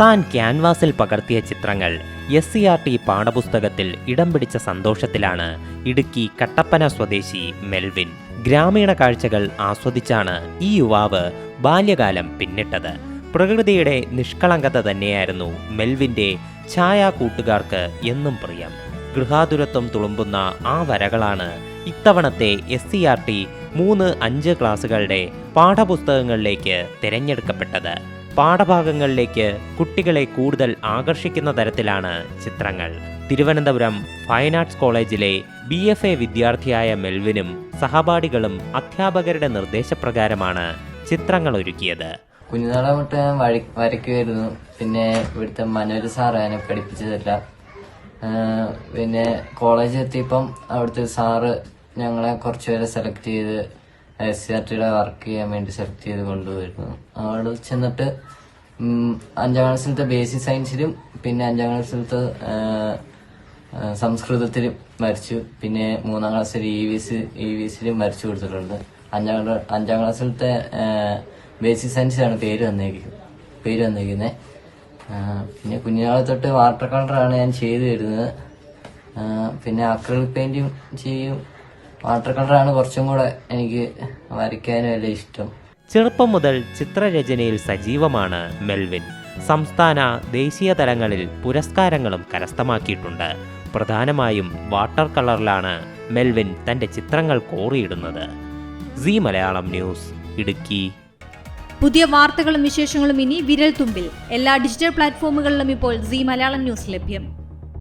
താൻ ക്യാൻവാസിൽ പകർത്തിയ ചിത്രങ്ങൾ എസ് സി ആർ ടി പാഠപുസ്തകത്തിൽ ഇടം പിടിച്ച സന്തോഷത്തിലാണ് ഇടുക്കി കട്ടപ്പന സ്വദേശി മെൽവിൻ. ഗ്രാമീണ കാഴ്ചകൾ ആസ്വദിച്ചാണ് ഈ യുവാവ് ബാല്യകാലം പിന്നിട്ടത്. പ്രകൃതിയുടെ നിഷ്കളങ്കത തന്നെയായിരുന്നു മെൽവിന്റെ ഛായാ കൂട്ടുകാർക്ക് എന്നും പ്രിയം. ഗൃഹാതുരത്വം തുളുമ്പുന്ന ആ വരകളാണ് ഇത്തവണത്തെ എസ് സി ആർ ടി മൂന്ന് അഞ്ച് ക്ലാസ്സുകളുടെ പാഠപുസ്തകങ്ങളിലേക്ക് തിരഞ്ഞെടുക്കപ്പെട്ടത്. പാഠഭാഗങ്ങളിലേക്ക് കുട്ടികളെ കൂടുതൽ ആകർഷിക്കുന്ന തരത്തിലാണ് ചിത്രങ്ങൾ. തിരുവനന്തപുരം ഫൈൻ ആർട്സ് കോളേജിലെ ബി എഫ് എ വിദ്യാർത്ഥിയായ മെൽവിനും സഹപാഠികളും അധ്യാപകരുടെ നിർദ്ദേശപ്രകാരമാണ് ചിത്രങ്ങൾ ഒരുക്കിയത്. കുഞ്ഞുനാളെ തൊട്ട് ഞാൻ വഴി വരയ്ക്കുമായിരുന്നു. പിന്നെ ഇവിടുത്തെ മനോജ് സാർ എന്നെ പഠിപ്പിച്ചതല്ല. പിന്നെ കോളേജിൽ എത്തിയപ്പം അവിടുത്തെ സാറ് ഞങ്ങളെ കുറച്ചുപേരെ സെലക്ട് ചെയ്ത് എസ് ആർ ടിയുടെ വർക്ക് ചെയ്യാൻ വേണ്ടി സെലക്ട് ചെയ്ത് കൊണ്ടുപോയിരുന്നു. അവിടെ ചെന്നിട്ട് അഞ്ചാം ക്ലാസ്സിലത്തെ ബേസിക് സയൻസിലും പിന്നെ അഞ്ചാം ക്ലാസ്സിലത്തെ സംസ്കൃതത്തിലും വരച്ചു. പിന്നെ മൂന്നാം ക്ലാസ്സിൽ E V C E V സിയിലും വരച്ചു കൊടുത്തിട്ടുണ്ട്. അഞ്ചാം അഞ്ചാം ക്ലാസ്സിലത്തെ ബേസിക് സയൻസിലാണ് പേര് വന്നേക്കുന്നത് പേര് വന്നേക്കുന്നത് പിന്നെ കുഞ്ഞുനാളെ തൊട്ട് വാട്ടർ കളറാണ് ഞാൻ ചെയ്തു വരുന്നത്. പിന്നെ അക്രിലിക് പെയിന്റും ചെയ്യും. വാട്ടർ കളറാണ് കുറച്ചും കൂടെ എനിക്ക് വരയ്ക്കാനും എല്ലാം ഇഷ്ടം. ചെറുപ്പം മുതൽ ചിത്രരചനയിൽ സജീവമാണ് മെൽവിൻ. സംസ്ഥാന ദേശീയ തലങ്ങളിൽ പുരസ്കാരങ്ങളും കരസ്ഥമാക്കിയിട്ടുണ്ട്. പ്രധാനമായും വാട്ടർ കളറിലാണ് മെൽവിൻ തന്റെ ചിത്രങ്ങൾ കോറിയിടുന്നത്. C Malayalam news Idukki. പുതിയ വാർത്തകളും വിശേഷങ്ങളും ഇനി വിരൽ തുമ്പിൽ എല്ലാ ഡിജിറ്റൽ പ്ലാറ്റ്ഫോമുകളിലും ഇപ്പോൾ സി മലയാളം ന്യൂസ് ലഭ്യം.